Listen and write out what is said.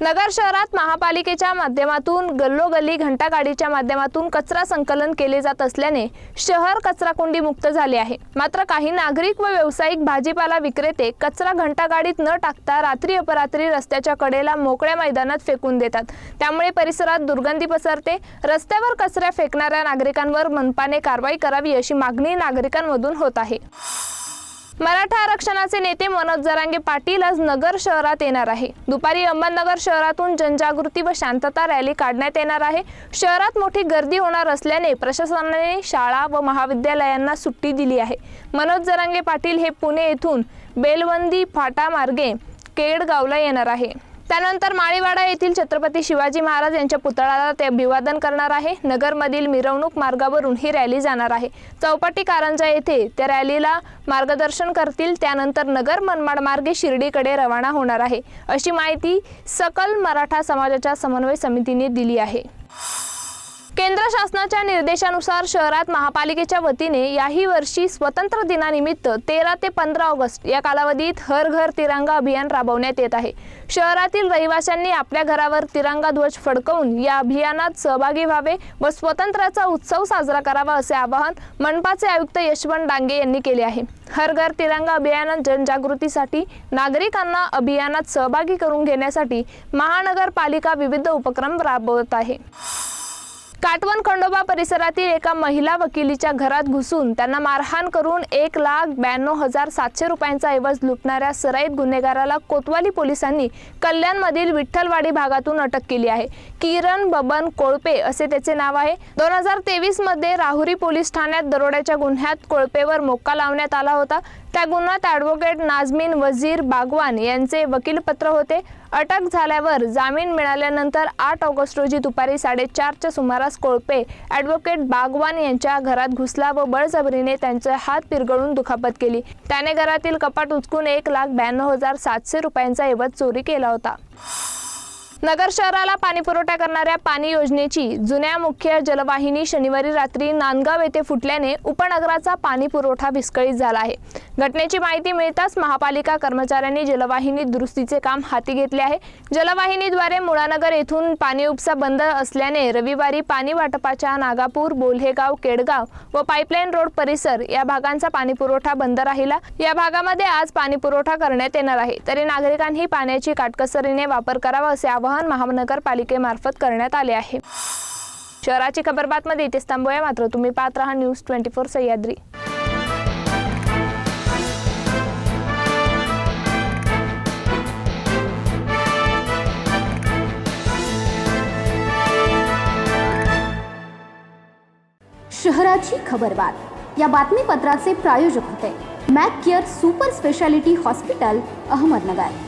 नगर शहरात महापालिकेच्या माध्यमातून गल्लोगल्ली घंटागाडीच्या माध्यमातून कचरा संकलन केले जात असल्याने शहर कचराकुंडी मुक्त झाले आहे. मात्र काही नागरिक व व्यावसायिक भाजीपाला विक्रेते कचरा घंटागाडीत न टाकता रात्री अपरात्री रस्त्याच्या कडेला मोकळ्या मैदानात फेकून देतात. त्यामुळे परिसरात दुर्गंधी पसरते. रस्त्यावर कचरा फेकणाऱ्या नागरिकांवर मनपाने कारवाई करावी अशी मागणी नागरिकांमधून होत आहे. मराठा आरक्षणाचे नेते मनोज जरांगे पाटील आज नगर शहरात येणार आहे. दुपारी अहमदनगर शहरातून जनजागृती व शांतता रॅली काढण्यात येणार आहे. शहरात मोठी गर्दी होणार असल्याने प्रशासनाने शाळा व महाविद्यालयांना सुट्टी दिली आहे. मनोज जरांगे पाटील हे पुणे येथून बेलवंदी फाटा मार्गे केडगावला येणार आहे. त्यानंतर माळीवाडा येथील छत्रपती शिवाजी महाराज यांच्या पुतळ्याला ते अभिवादन करणार आहे. नगरमधील मिरवणूक मार्गावरून ही रॅली जाणार आहे. चौपाटी कारंजा येथे त्या रॅलीला मार्गदर्शन करतील. त्यानंतर नगर मनमाड मार्गे शिर्डीकडे रवाना होणार आहे. अशी माहिती सकल मराठा समाजाच्या समन्वय समितीने दिली आहे. केंद्र शासनाच्या निर्देशानुसार शहरात महापालिकेच्या वतीने याही वर्षी स्वतंत्र दिनानिमित्त तेरा ते पंधरा ऑगस्ट या कालावधीत हर घर तिरंगा अभियान राबवण्यात येत आहे. शहरातील रहिवाशांनी आपल्या घरावर तिरंगा ध्वज फडकवून या अभियानात सहभागी व्हावे व स्वतंत्र्याचा उत्सव साजरा करावा असे आवाहन मनपाचे आयुक्त यशवंत डांगे यांनी केले आहे. हर घर तिरंगा अभियानात जनजागृतीसाठी नागरिकांना अभियानात सहभागी करून घेण्यासाठी महानगरपालिका विविध उपक्रम राबवत आहे. काटवन खंडोबा परिसरातील एका महिला वकिलीच्या घरात घुसून त्यांना मारहाण करून एक लाख ब्याण्णव हजार सातशे रुपयांचा ऐवज लुटणाऱ्या सराईत गुन्हेगाराला कोतवाली पोलिसांनी कल्याणमधील विठ्ठलवाडी भागातून अटक केली आहे. किरण बबन कोळपे असे त्याचे नाव आहे. दोन हजार तेवीसमध्ये राहुरी पोलीस ठाण्यात दरोड्याच्या गुन्ह्यात कोळपेवर मोक्का लावण्यात आला होता. त्या गुन्ह्यात ॲडव्होकेट नाझमीन वजीर बागवान यांचे वकीलपत्र होते. अटक झाल्यावर जामीन मिळाल्यानंतर आठ ऑगस्ट रोजी दुपारी साडेचारच्या सुमारास कोळपे ॲडव्होकेट बागवान यांच्या घरात घुसला व बळजबरीने त्यांचे हात पिरगळून दुखापत केली. त्याने घरातील कपाट उचकून एक लाख ब्याण्णव हजार सातशे रुपयांचा ऐवज चोरी केला होता. नगर शहराला पाणी पुरवठा करणाऱ्या पाणी योजनेची जुन्या मुख्य जलवाहिनी शनिवारी रात्री नांदगाव येथे फुटल्याने उपनगराचा पाणी पुरवठा विस्कळीत झाला आहे. घटनेची माहिती मिळताच महापालिका कर्मचाऱ्यांनी जलवाहिनी दुरुस्तीचे काम हाती घेतले आहे. जलवाहिनीद्वारे मुळानगर येथून पाणी उपसा बंद असल्याने रविवारी पाणी वाटपाच्या नागापूर बोल्हेगाव केडगाव व पाईपलाईन रोड परिसर या भागांचा पाणी पुरवठा बंद राहिला. या भागामध्ये आज पाणी पुरवठा करण्यात येणार आहे. तरी नागरिकांनी पाण्याची काटकसरीने वापर करावा असे आवाहन महानगरपालिकेमार्फत करण्यात आले आहे. शहराची खबरबातमध्ये इथेच थांबूया. मात्र तुम्ही पाहत राहा न्यूज ट्वेंटी फोर सह्याद्री. शहराची खबरबात या बातमीपत्राचे प्रायोजक होते. Mac care super speciality hospital Ahmednagar.